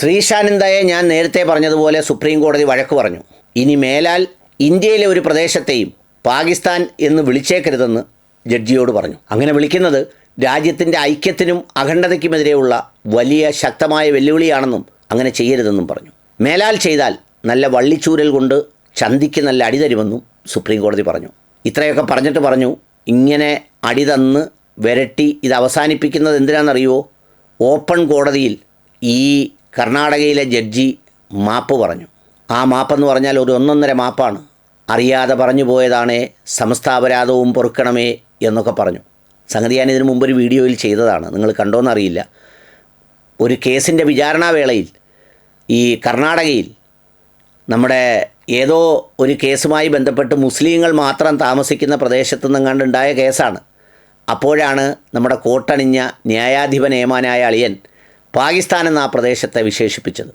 ശ്രീശാനന്ദയെ ഞാൻ നേരത്തെ പറഞ്ഞതുപോലെ സുപ്രീം കോടതി വഴക്ക് പറഞ്ഞു. ഇനി മേലാൽ ഇന്ത്യയിലെ ഒരു പ്രദേശത്തെയും പാകിസ്ഥാൻ എന്ന് വിളിച്ചേക്കരുതെന്ന് ജഡ്ജിയോട് പറഞ്ഞു. അങ്ങനെ വിളിക്കുന്നത് രാജ്യത്തിന്റെ ഐക്യത്തിനും അഖണ്ഡതയ്ക്കുമെതിരെയുള്ള വലിയ ശക്തമായ വെല്ലുവിളിയാണെന്നും അങ്ങനെ ചെയ്യരുതെന്നും പറഞ്ഞു. മേലാൽ ചെയ്താൽ നല്ല വള്ളിച്ചൂരൽ കൊണ്ട് ചന്തിക്ക് നല്ല അടി തരുമെന്നും സുപ്രീം കോടതി പറഞ്ഞു. ഇത്രയൊക്കെ പറഞ്ഞിട്ട് പറഞ്ഞു ഇങ്ങനെ അടി തന്ന് വിരട്ടി ഇത് അവസാനിപ്പിക്കുന്നത് എന്തിനാണെന്നറിയുമോ ഓപ്പൺ കോടതിയിൽ ഈ കർണാടകയിലെ ജഡ്ജി മാപ്പ് പറഞ്ഞു. ആ മാപ്പെന്ന് പറഞ്ഞാൽ ഒരു ഒന്നൊന്നര മാപ്പാണ്. അറിയാതെ പറഞ്ഞു പോയതാണേ സമസ്താപരാധവും പൊറുക്കണമേ എന്നൊക്കെ പറഞ്ഞു. സംഗതി ഞാൻ ഇതിനു മുമ്പ് ഒരു വീഡിയോയിൽ ചെയ്തതാണ്. നിങ്ങൾ കണ്ടോന്നറിയില്ല ഒരു കേസിന്റെ വിചാരണാവേളയിൽ ഈ കർണാടകയിൽ നമ്മുടെ ഏതോ ഒരു കേസുമായി ബന്ധപ്പെട്ട് മുസ്ലിങ്ങൾ മാത്രം താമസിക്കുന്ന പ്രദേശത്തു നിന്നെങ്ങാണ്ടുണ്ടായ കേസാണ്. അപ്പോഴാണ് നമ്മുടെ കോട്ടണിഞ്ഞ ന്യായാധിപൻ ഏമാനായ അളിയൻ പാകിസ്ഥാൻ എന്ന ആ പ്രദേശത്തെ വിശേഷിപ്പിച്ചത്.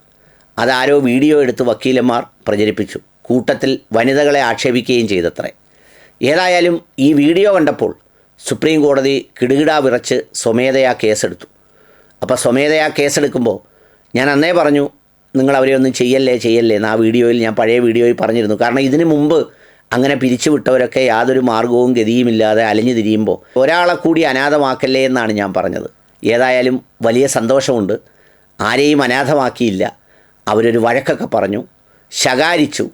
അതാരോ വീഡിയോ എടുത്ത് വക്കീലന്മാർ പ്രചരിപ്പിച്ചു. കൂട്ടത്തിൽ വനിതകളെ ആക്ഷേപിക്കുകയും ചെയ്തത്രേ. ഏതായാലും ഈ വീഡിയോ കണ്ടപ്പോൾ സുപ്രീം കോടതി കിടുകിടാ വിറച്ച് സ്വമേധയാ കേസെടുത്തു. അപ്പോൾ സ്വമേധയാ കേസെടുക്കുമ്പോൾ ഞാൻ അന്നേ പറഞ്ഞു നിങ്ങൾ അവരെ ഒന്നും ചെയ്യല്ലേ ചെയ്യല്ലേ ആ വീഡിയോയിൽ ഞാൻ പഴയ വീഡിയോയിൽ പറഞ്ഞിരുന്നു. കാരണം ഇതിനു മുമ്പ് അങ്ങനെ പിരിച്ചുവിട്ടവരൊക്കെ യാതൊരു മാർഗവും ഗതിയുമില്ലാതെ അലഞ്ഞു തിരിയുമ്പോൾ ഒരാളെ കൂടി അനാഥമാക്കല്ലേ എന്നാണ് ഞാൻ പറഞ്ഞത്. ഏതായാലും വലിയ സന്തോഷമുണ്ട്. ആരെയും അനാഥമാക്കിയില്ല. അവരൊരു വഴക്കൊക്കെ പറഞ്ഞു. ശകാരിച്ചു.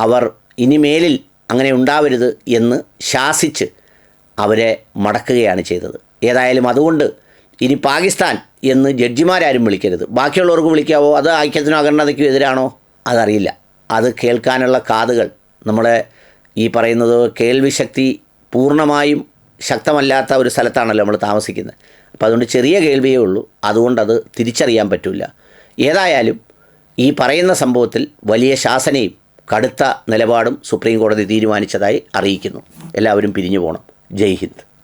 അവർ ഇനിമേലിൽ അങ്ങനെ ഉണ്ടാവരുത് എന്ന് ശാസിച്ച് അവരെ മടക്കുകയാണ് ചെയ്തത്. ഏതായാലും അതുകൊണ്ട് ഇനി പാകിസ്ഥാൻ എന്ന് ജഡ്ജിമാരാരും വിളിക്കരുത്. ബാക്കിയുള്ളവർക്ക് വിളിക്കാവോ? അത് ഐക്യത്തിനോ അഖണ്ഡതയ്ക്കോ എതിരാണോ? അതറിയില്ല. അത് കേൾക്കാനുള്ള കാതുകൾ നമ്മളെ ഈ പറയുന്നത് കേൾവിശക്തി പൂർണമായും ശക്തമല്ലാത്ത ഒരു സ്ഥലത്താണല്ലോ നമ്മൾ താമസിക്കുന്നത്. അപ്പോൾ അതുകൊണ്ട് ചെറിയ കേൾവിയേ ഉള്ളൂ. അതുകൊണ്ടത് തിരിച്ചറിയാൻ പറ്റില്ല ഏതായാലും ഈ പറയുന്ന സംഭവത്തിൽ വലിയ ശാസനയും കടുത്ത നിലപാടും സുപ്രീം കോടതി തീരുമാനിച്ചതായി അറിയിക്കുന്നു. എല്ലാവരും പിരിഞ്ഞു പോകണം ജയ് ഹിന്ദ്.